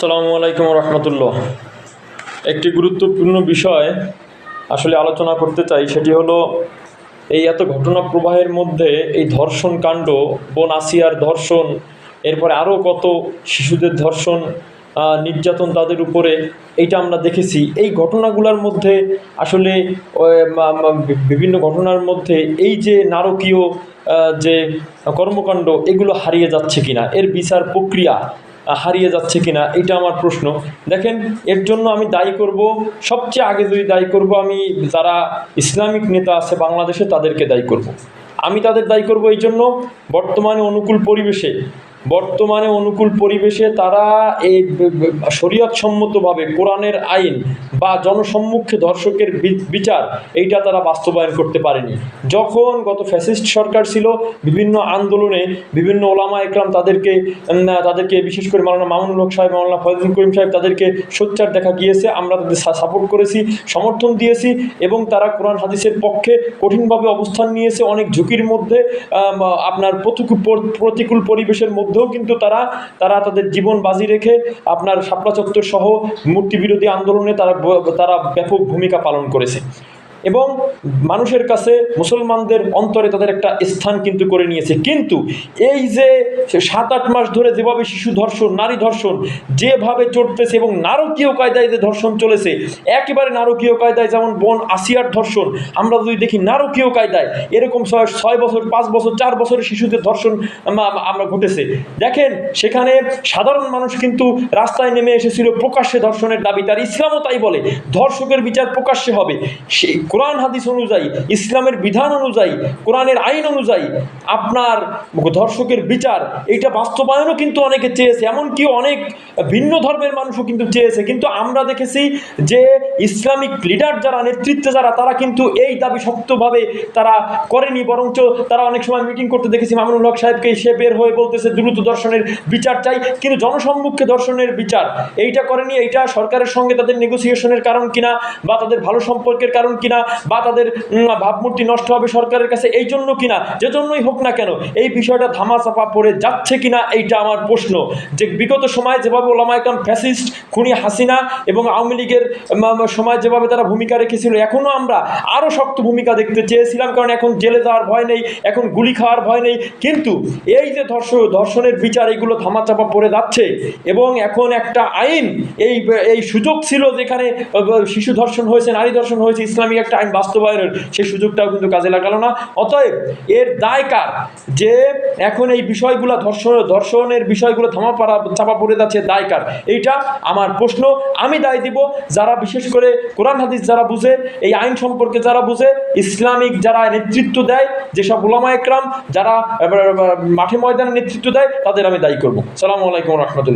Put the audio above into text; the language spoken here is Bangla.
আসসালামু আলাইকুম রহমতুল্লাহ একটি গুরুত্বপূর্ণ বিষয় আসলে আলোচনা করতে চাই, সেটি হলো এই এত ঘটনা প্রবাহের মধ্যে এই ধর্ষণ কাণ্ড, বোন আসিয়ার ধর্ষণ, এরপরে আরও কত শিশুদের ধর্ষণ নির্যাতন তাদের উপরে, এইটা আমরা দেখেছি। এই ঘটনাগুলোর মধ্যে আসলে বিভিন্ন ঘটনার মধ্যে এই যে নারকীয় যে কর্মকাণ্ড, এগুলো হারিয়ে যাচ্ছে কিনা, এর বিচার প্রক্রিয়া হারিয়ে যাচ্ছে কিনা, এটা আমার প্রশ্ন দেখেন, এর জন্য আমি দায়ী করব, সবচেয়ে আগে যদি দায়ী করব, আমি যারা ইসলামিক নেতা আছে বাংলাদেশে, তাদেরকে দায়ী করব। আমি তাদের দায়ী করব এই জন্য বর্তমানে অনুকূল পরিবেশে বর্তমানে অনুকূল পরিবেশে তারা এই শরীয়তসম্মতভাবে কোরআনের আইন বা জনসম্মুখে ধর্ষকের বিচার, এইটা তারা বাস্তবায়ন করতে পারেনি। যখন গত ফ্যাসিস্ট সরকার ছিল, বিভিন্ন আন্দোলনে বিভিন্ন ওলামা একরাম তাদেরকে তাদেরকে বিশেষ করে মাওলানা মামুনুল হক সাহেব, মাওলানা ফয়জুল করিম সাহেব তাদেরকে সোচ্চার দেখা গিয়েছে, আমরা তাদের সাপোর্ট করেছি, সমর্থন দিয়েছি এবং তারা কোরআন হাদিসের পক্ষে কঠিনভাবে অবস্থান নিয়েছে। অনেক ঝুঁকির মধ্যে আপনার প্রতিকূল পর- প্রতিকূল পরিবেশের মধ্যেও কিন্তু তারা তারা তাদের জীবন বাজি রেখে আপনার শাপলা চত্বর সহ মূর্তি বিরোধী আন্দোলনে তারা তারা ব্যাপক ভূমিকা পালন করেছে। এবং মানুষের কাছে মুসলমানদের অন্তরে তাদের একটা স্থান কিন্তু করে নিয়েছে। কিন্তু এই যে সাত, আট মাস ধরে যেভাবে শিশু ধর্ষণ, নারী ধর্ষণ যেভাবে চড়তেছে এবং নারকীয় কায়দায় যে ধর্ষণ চলেছে, একেবারে নারকীয় কায়দায় যেমন বোন আসিয়ার ধর্ষণ, আমরা যদি দেখি নারকীয় কায়দায় এরকম ছয় ছয় বছর, পাঁচ বছর, চার বছরের শিশুদের ধর্ষণ আমরা ঘটেছে। দেখেন, সেখানে সাধারণ মানুষ কিন্তু রাস্তায় নেমে এসেছিল প্রকাশ্যে ধর্ষণের দাবি। তার ইসলামও তাই বলে, ধর্ষকের বিচার প্রকাশ্যে হবে। সেই কোরআন হাদিস অনুযায়ী, ইসলামের বিধান অনুযায়ী, কোরআনের আইন অনুযায়ী আপনার ধর্ষকের বিচার, এইটা বাস্তবায়নও কিন্তু অনেকে চেয়েছে, এমনকি অনেক ভিন্ন ধর্মের মানুষও কিন্তু চেয়েছে। কিন্তু আমরা দেখেছি যে ইসলামিক লিডার যারা, নেতৃত্বে যারা, তারা কিন্তু এই দাবি শক্তভাবে তারা করেনি, বরঞ্চ তারা অনেক সময় মিটিং করতে দেখেছি, মামুনুল হক সাহেবকে সে বের হয়ে বলতেছে, দ্রুত দর্শনের বিচার চাই। কিন্তু জনসম্মুখে দর্শনের বিচার, এইটা করেনি, এইটা সরকারের সঙ্গে তাদের নেগোসিয়েশনের কারণ কিনা, বা তাদের ভালো সম্পর্কের কারণ কিনা বা তাদের ভাবমূর্তি নষ্ট হবে সরকারের কাছে এই জন্য কিনা, যে জন্যই হোক না কেন, এই বিষয়টা ধামাচাপা পড়ে যাচ্ছে কিনা এইটা আমার প্রশ্ন। যে বিগত সময় যেভাবে ওলামাইকাম ফ্যাসিস্ট খুনি হাসিনা এবং আওয়ামী লীগের সময় যেভাবে তারা ভূমিকা রেখেছিল এখনও আমরা আরও শক্ত ভূমিকা দেখতে চেয়েছিলাম, কারণ এখন জেলে যাওয়ার ভয় নেই, এখন গুলি খাওয়ার ভয় নেই। কিন্তু এই যে ধর্ষ, ধর্ষণের বিচার, এইগুলো ধামাচাপা পড়ে যাচ্ছে এবং এখন একটা আইন, এই এই সুযোগ ছিল যেখানে শিশু ধর্ষণ হয়েছে, নারী ধর্ষণ হয়েছে ইসলামিক একটা আইন বাস্তবায়নের সেই সুযোগটাও কিন্তু কাজে লাগালো না। অতএব এর দায় কার? যে এখন এই বিষয়গুলো ধর্ষণ, ধর্ষণের বিষয়গুলো থামা পাড়া, চাপা পড়ে যাচ্ছে, দায় কার? এইটা আমার প্রশ্ন। আমি দায় দিব যারা বিশেষ করে কোরআন, হাদিস যারা বুঝে, এই আইন সম্পর্কে যারা বুঝে, ইসলামিক যারা নেতৃত্ব দেয়, যেসব ওলামা একরাম, যারা মাঠে ময়দানে নেতৃত্ব দেয়, তাদের আমি দায়ী করব। সালামু আলাইকুম রহমতুল্লাহ।